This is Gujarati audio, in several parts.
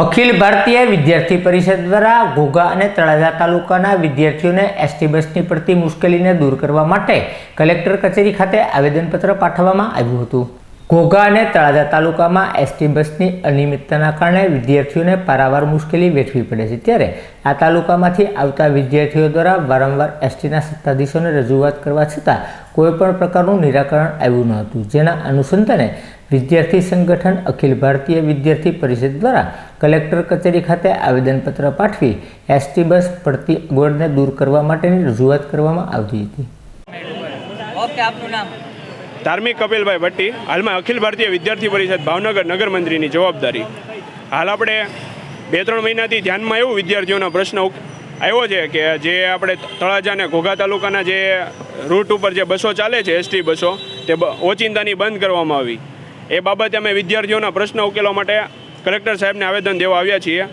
અખિલ ભારતીય વિદ્યાર્થી પરિષદ દ્વારા ઘોઘા અને તળાજા તાલુકાના વિદ્યાર્થીઓને એસટી બસની પડતી મુશ્કેલીને દૂર કરવા માટે કલેક્ટર કચેરી ખાતે આવેદનપત્ર પાઠવવામાં આવ્યું હતું. ઘોઘા અને તળાજા તાલુકામાં એસટી બસની અનિયમિતતાના કારણે વિદ્યાર્થીઓને પારાવાર મુશ્કેલી વેઠવી પડે છે. ત્યારે આ તાલુકામાંથી આવતા વિદ્યાર્થીઓ દ્વારા વારંવાર એસટીના સત્તાધીશોને રજૂઆત કરવા છતાં કોઈ પણ પ્રકારનું નિરાકરણ આવ્યું ન હતું. જેના અનુસંધાને વિદ્યાર્થી સંગઠન અખિલ ભારતીય વિદ્યાર્થી પરિષદ દ્વારા કલેક્ટર કચેરી ખાતે આવેદનપત્ર પાઠવી એસટી બસ પડતી અગવડને દૂર કરવા માટેની રજૂઆત કરવામાં આવતી હતી. ઓકે આપનું નામ? ધાર્મિક કપિલભાઈ ભટ્ટી. હાલમાં અખિલ ભારતીય વિદ્યાર્થી પરિષદ ભાવનગર નગર મંત્રીની જવાબદારી. હાલ આપણે બે ત્રણ મહિનાથી ધ્યાનમાં એવું વિદ્યાર્થીઓનો પ્રશ્ન આવ્યો છે કે જે આપણે તળાજા અને ઘોઘા તાલુકાના જે રૂટ ઉપર જે બસો ચાલે છે એસટી બસો તે ઓચિંતાની બંધ કરવામાં આવી. એ બાબતે અમે વિદ્યાર્થીઓના પ્રશ્ન ઉકેલવા માટે કલેક્ટર સાહેબને આવેદન દેવા આવ્યા છીએ.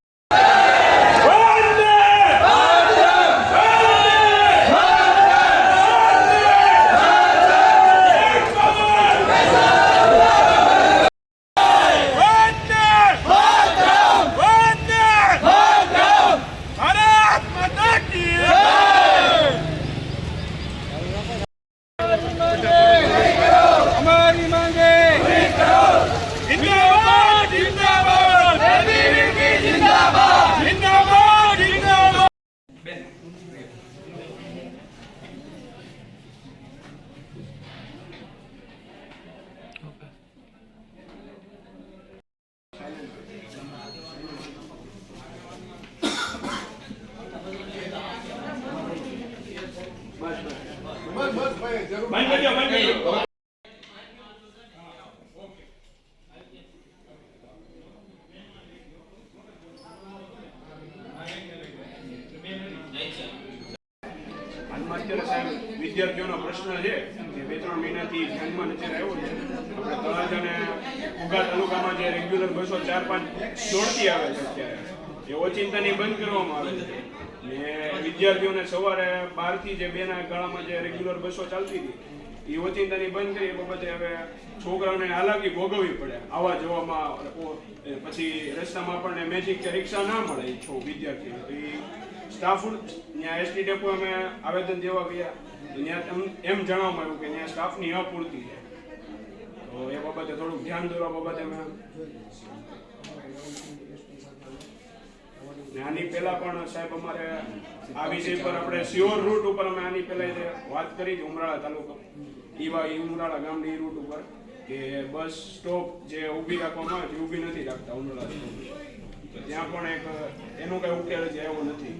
વિદ્યાર્થીઓનો પ્રશ્ન છે જે બે ત્રણ મહિનાથી ધ્યાનમાં અત્યારે આવ્યો છે આપણે તળાજ અને ઉગા તાલુકામાં જે રેગ્યુલર બસો ચાર પાંચ દોડતી આવે છે અત્યારે. એ ઓચિંતાની બંધ કરવામાં આવે છે. ને વિદ્યાર્થીઓને સવારે બારથી જે બેના ગાળામાં જે રેગ્યુલર બસો ચાલતી હતી, એ ઓચિંતાની બંધ કરી બાબતે હવે છોકરાઓને હાલાકી ભોગવવી પડે. આવવા જવામાં પછી રસ્તામાં આપણને મેજિક કે રિક્ષા ના મળે છો વિદ્યાર્થીઓ. સ્ટાફ ત્યાં એસટી ડેપો અમે આવેદન દેવા ગયા. ત્યાં એમ જણાવવામાં આવ્યું કે ત્યાં સ્ટાફની અપૂરતી છે. તો એ બાબતે થોડુંક ધ્યાન દોરવા બાબતે અમે આની પહેલા પણ સાહેબ અમારે આ વિષય પર આપણે સ્યોર રૂટ ઉપર અમે આની પહેલા વાત કરી ઉમરાળા તાલુકો, ઈવા ઉમરાળા ગામની રૂટ ઉપર, કે બસ સ્ટોપ જે ઊભી રાખવામાં આવે છે ઊભી નથી રાખતા ઉમરાળા ત્યાં પણ એક એનો કઈ ઉકેલ છે એવો નથી.